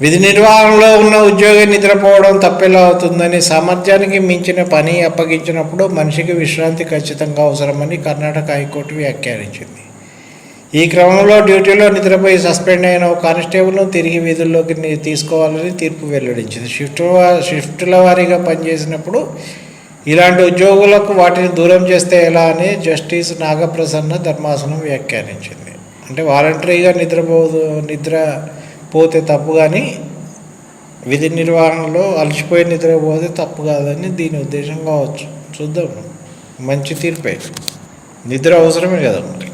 విధి నిర్వహణలో ఉన్న ఉద్యోగి నిద్రపోవడం తప్పెలా అవుతుందని సామర్థ్యానికి మించిన పని అప్పగించినప్పుడు మనిషికి విశ్రాంతి ఖచ్చితంగా అవసరమని కర్ణాటక హైకోర్టు వ్యాఖ్యానించింది. ఈ క్రమంలో డ్యూటీలో నిద్రపోయి సస్పెండ్ అయిన ఒక కానిస్టేబుల్ను తిరిగి విధుల్లోకి తీసుకోవాలని తీర్పు వెల్లడించింది. షిఫ్ట్ వా- షిఫ్టుల వారీగా పనిచేసినప్పుడు ఇలాంటి ఉద్యోగులకు వాటిని దూరం చేస్తే ఎలా అని జస్టిస్ నాగప్రసన్న ధర్మాసనం వ్యాఖ్యానించింది. అంటే వాలంటరీగా నిద్రపోదు నిద్ర పోతే తప్పు కానీ విధి నిర్వహణలో అలసిపోయి నిద్రపోతే తప్పు కాదని దీని ఉద్దేశం కావచ్చు. చూద్దాం. మంచి తీర్పే. నిద్ర అవసరమే కదా మరి